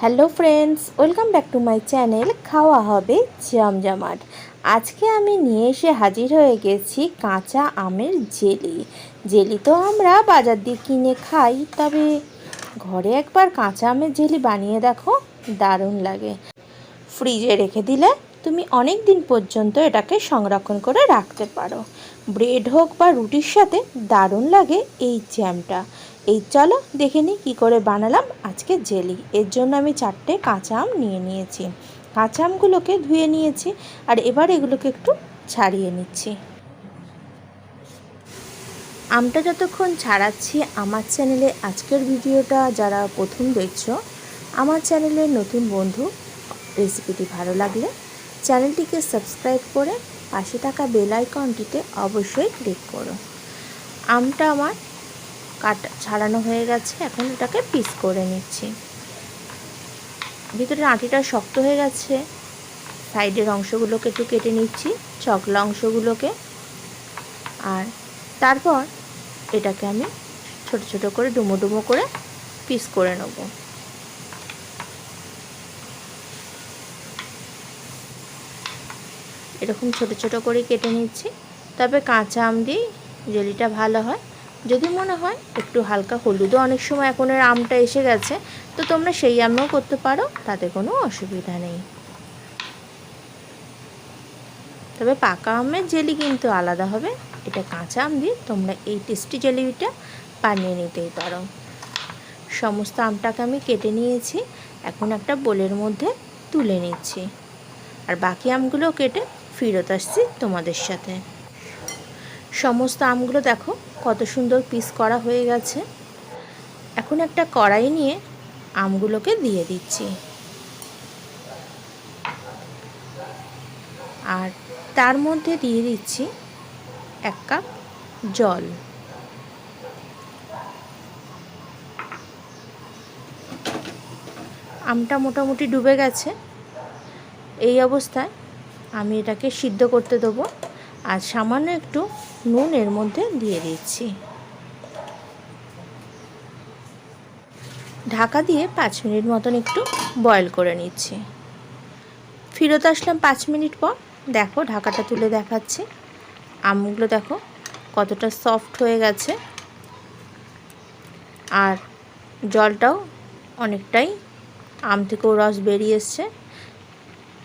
Hello friends, welcome back to my channel খাওয়া হবে জমজমাট। আজকে আমি নিয়ে এসে হাজির হয়ে গেছি কাঁচা আমের জেলি। জেলি তো আমরা বাজার দিয়ে কিনে খাই, তবে ঘরে একবার কাঁচা আমের জেলি বানিয়ে দেখো, দারুণ লাগে। ফ্রিজে রেখে দিলে তুমি অনেক দিন পর্যন্ত এটাকে সংরক্ষণ করে রাখতে পারো। ব্রেড হোক বা রুটির সাথে, দারুণ লাগে এই জ্যামটা। এই চলো দেখে নিই কী করে বানালাম আজকে জেলি। এর জন্য আমি চারটে কাঁচা আম নিয়ে নিয়েছি। কাঁচা আমগুলোকে ধুয়ে নিয়েছি আর এবার এগুলোকে একটু ছাড়িয়ে নিচ্ছি। আমটা যতক্ষণ ছাড়াচ্ছি, আমার চ্যানেলে আজকের ভিডিওটা যারা প্রথম দেখছ, আমার চ্যানেলের নতুন বন্ধু, রেসিপিটি ভালো লাগলে চ্যানেলটিকে সাবস্ক্রাইব করে পাশে থাকা বেল আইকনটিতে অবশ্যই ক্লিক করো। আমটা আমার কাটা, ছাড়ানো হয়ে গেছে, এখন এটাকে পিস করে নিচ্ছি। ভিতরে আঁটিটা শক্ত হয়ে গেছে। সাইডের অংশগুলোকে একটু কেটে নিচ্ছি, চকলা অংশগুলোকে। আর তারপর এটাকে আমি ছোট ছোট করে ডুমো ডুমো করে পিস করে নেব। এরকম ছোট ছোট করে কেটে নিচ্ছি। তবে কাঁচা আম দিয়ে জেলিটা ভালো হয়। যদি মনে হয় একটু হালকা হলুদও অনেক সময় এখন এর আমটা এসে গেছে, তো তোমরা সেই আমও করতে পারো, তাতে কোনো অসুবিধা নেই। তবে পাকা আমের জেলি কিন্তু আলাদা হবে। এটা কাঁচা আম দিয়ে তোমরা এই টেস্টি জেলিটা বানিয়ে নিতেই পারো। সমস্ত আমটাকে আমি কেটে নিয়েছি। এখন একটা বোলের মধ্যে তুলে নিচ্ছি। আর বাকি আমগুলো কেটে ফেরত আসছি তোমাদের সাথে। সমস্ত আমগুলো দেখো, কত সুন্দর পিস করা হয়ে গেছে। এখন একটা কড়াই নিয়ে আমগুলোকে দিয়ে দিচ্ছি। আর তার মধ্যে দিয়ে দিচ্ছি এক কাপ জল। আমটা মোটামুটি ডুবে গেছে। এই অবস্থায় আমি এটাকে সিদ্ধ করতে দেবো। আর সামান্য একটু নুন এর মধ্যে দিয়ে দিচ্ছি। ঢাকা দিয়ে পাঁচ মিনিট মতন একটু বয়েল করে নিচ্ছি। ফিরত আসলাম পাঁচ মিনিট পর। দেখো ঢাকাটা তুলে দেখাচ্ছি। আমগুলো দেখো কতটা সফট হয়ে গেছে। আর জলটাও অনেকটাই আম থেকেও রস বেরিয়ে এসছে।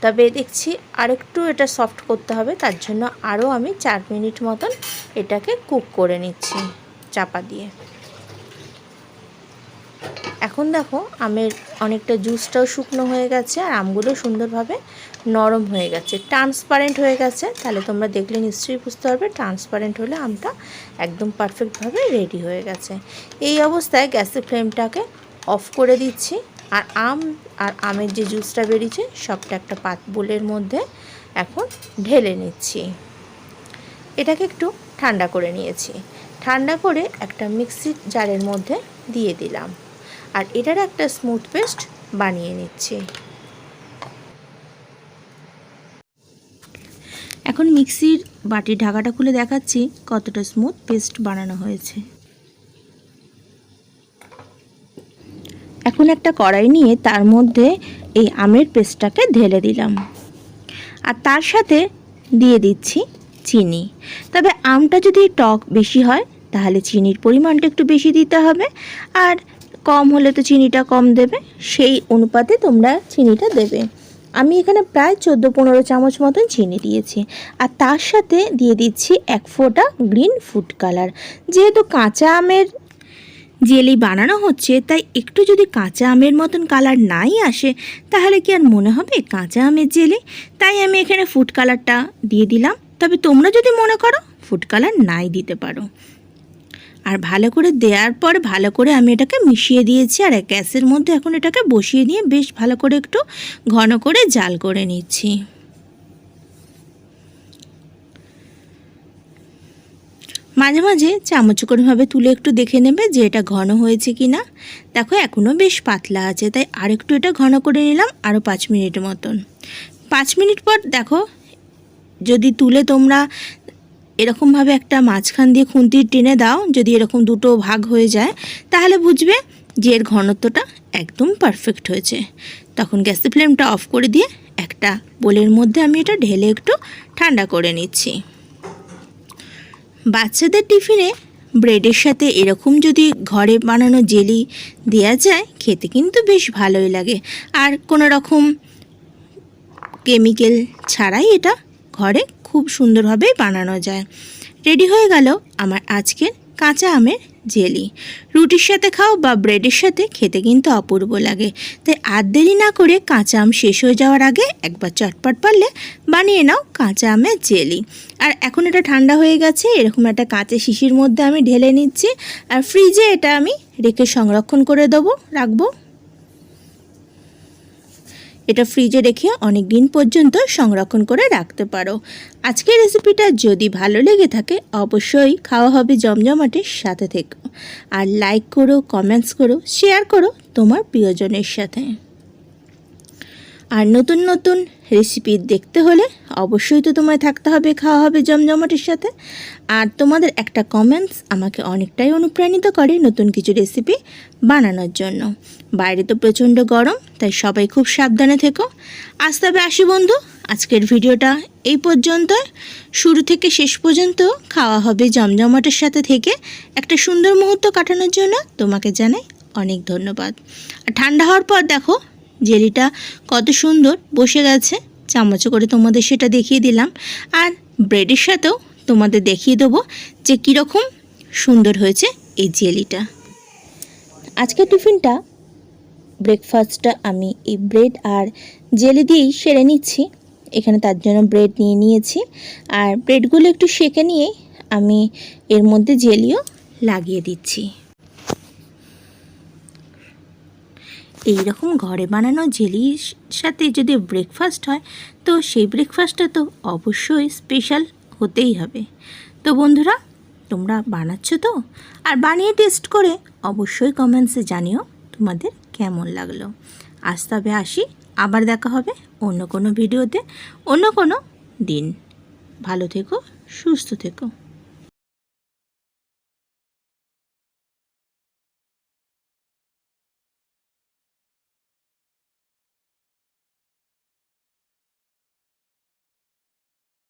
তবে দেখছি আরেকটু এটা সফট করতে হবে, তার জন্য আরও আমি চার মিনিট মতন এটাকে কুক করে নিচ্ছি চাপা দিয়ে। এখন দেখো আমের অনেকটা জুসটাও শুকনো হয়ে গেছে আর আমগুলো সুন্দরভাবে নরম হয়ে গেছে। ট্রান্সপারেন্ট হয়ে গেছে, তাহলে তোমরা দেখলে নিশ্চয়ই বুঝতে পারবে ট্রান্সপারেন্ট হলে আমটা একদম পারফেক্টভাবে রেডি হয়ে গেছে। এই অবস্থায় গ্যাসের ফ্লেমটাকে অফ করে দিচ্ছি। আর আম আর আমের যে জুসটা বেরিয়েছে, সবটা একটা পাত বোলের মধ্যে এখন ঢেলে নিচ্ছি। এটাকে একটু ঠান্ডা করে নিয়েছি। ঠান্ডা করে একটা মিক্সির জারের মধ্যে দিয়ে দিলাম। আর এটার একটা স্মুথ পেস্ট বানিয়ে নিচ্ছি। এখন মিক্সির বাটির ঢাকাটা খুলে দেখাচ্ছি কতটা স্মুথ পেস্ট বানানো হয়েছে। এখন একটা কড়াই নিয়ে তার মধ্যে এই আমের পেস্টটাকে ঢেলে দিলাম। আর তার সাথে দিয়ে দিচ্ছি চিনি। তবে আমটা যদি টক বেশি হয়, তাহলে চিনির পরিমাণটা একটু বেশি দিতে হবে। আর কম হলে তো চিনিটা কম দেবে, সেই অনুপাতে তোমরা চিনিটা দেবে। আমি এখানে প্রায় চোদ্দ পনেরো চামচ মতন চিনি দিয়েছি। আর তার সাথে দিয়ে দিচ্ছি এক ফোঁটা গ্রিন ফুড কালার। যেহেতু কাঁচা আমের জেলি বানানো হচ্ছে, তাই একটু যদি কাঁচা আমের মতন কালার নাই আসে, তাহলে কি আর মনে হবে কাঁচা আমের জেলি? তাই আমি এখানে ফুড কালারটা দিয়ে দিলাম। তবে তোমরা যদি মনে করো ফুড কালার নাই দিতে পারো। আর ভালো করে দেওয়ার পর ভালো করে আমি এটাকে মিশিয়ে দিয়েছি, আর গ্যাসের মধ্যে এখন এটাকে বসিয়ে দিয়ে বেশ ভালো করে একটু ঘন করে জাল করে নিচ্ছি। মাঝে মাঝে চামচ করেভাবে তুলে একটু দেখে নেবে যে এটা ঘন হয়েছে কি না দেখো এখনও বেশ পাতলা আছে, তাই আরেকটু এটা ঘন করে নিলাম আরও পাঁচ মিনিট মতন। পাঁচ মিনিট পর দেখো, যদি তুলে তোমরা এরকমভাবে একটা মাঝখান দিয়ে খুন্তির টেনে দাও, যদি এরকম দুটো ভাগ হয়ে যায়, তাহলে বুঝবে যে এর ঘনত্বটা একদম পারফেক্ট হয়েছে। তখন গ্যাসের ফ্লেমটা অফ করে দিয়ে একটা বোলের মধ্যে আমি এটা ঢেলে একটু ঠান্ডা করে নিচ্ছি। বাচ্চাদের টিফিনে ব্রেডের সাথে এরকম যদি ঘরে বানানো জেলি দেওয়া যায়, খেতে কিন্তু বেশ ভালোই লাগে। আর কোনো রকম কেমিক্যাল ছাড়াই এটা ঘরে খুব সুন্দরভাবে বানানো যায়। রেডি হয়ে গেল আমার আজকের কাঁচা আমের জেলি। রুটির সাথে খাও বা ব্রেডের সাথে খেতে কিন্তু অপূর্ব লাগে। তাই আর দেরি না করে কাঁচা আম শেষ হয়ে যাওয়ার আগে একবার চটপট পারলে বানিয়ে নাও কাঁচা আমের জেলি। আর এখন এটা ঠান্ডা হয়ে গেছে, এরকম একটা কাঁচা শিশির মধ্যে আমি ঢেলে নিচ্ছি। আর ফ্রিজে এটা আমি রেখে সংরক্ষণ করে দেবো, রাখব। এটা ফ্রিজে রেখে অনেক দিন পর্যন্ত সংরক্ষণ করে রাখতে পারো। আজকের রেসিপিটা যদি ভালো লেগে থাকে, অবশ্যই খাওয়া হবে জমজমাটের সাথে থেকো। আর লাইক করো কমেন্টস করো শেয়ার করো তোমার প্রিয়জনের সাথে। আর নতুন নতুন রেসিপি দেখতে হলে অবশ্যই তো তোমায় থাকতে হবে, খাওয়া হবে জমজমাটের সাথে। আর তোমাদের একটা কমেন্টস আমাকে অনেকটাই অনুপ্রাণিত করে নতুন কিছু রেসিপি বানানোর জন্য। বাইরে তো প্রচণ্ড গরম, তাই সবাই খুব সাবধানে থেকো। আজ তবে আসি বন্ধু, আজকের ভিডিওটা এই পর্যন্ত শুরু থেকে শেষ পর্যন্ত খাওয়া হবে জমজমাটের সাথে থেকে একটা সুন্দর মুহূর্ত কাটানোর জন্য তোমাকে জানাই অনেক ধন্যবাদ। ঠান্ডা হওয়ার পর দেখো জেলিটা কত সুন্দর বসে গেছে। চামচে করে তোমাদের সেটা দেখিয়ে দিলাম। আর ব্রেডের সাথেও তোমাদের দেখিয়ে দেবো যে কীরকম সুন্দর হয়েছে এই জেলিটা। আজকের টিফিনটা ব্রেকফাস্টটা আমি এই ব্রেড আর জেলি দিয়েই সেরে নিচ্ছি। এখানে তার জন্য ব্রেড নিয়ে নিয়েছি। আর ব্রেডগুলো একটু সেকে নিয়ে আমি এর মধ্যে জেলিও লাগিয়ে দিচ্ছি। এই রকম ঘরে বানানো জেলির সাথে যদি ব্রেকফাস্ট হয়, তো সেই ব্রেকফাস্টটা তো অবশ্যই স্পেশাল হতেই হবে। তো বন্ধুরা, তোমরা বানাচ্ছ তো? আর বানিয়ে টেস্ট করে অবশ্যই কমেন্টসে জানিও তোমাদের কেমন লাগল। আজ তবে আসি, আবার দেখা হবে অন্য কোনো ভিডিওতে অন্য কোনো দিন। ভালো থেকো, সুস্থ থেকো।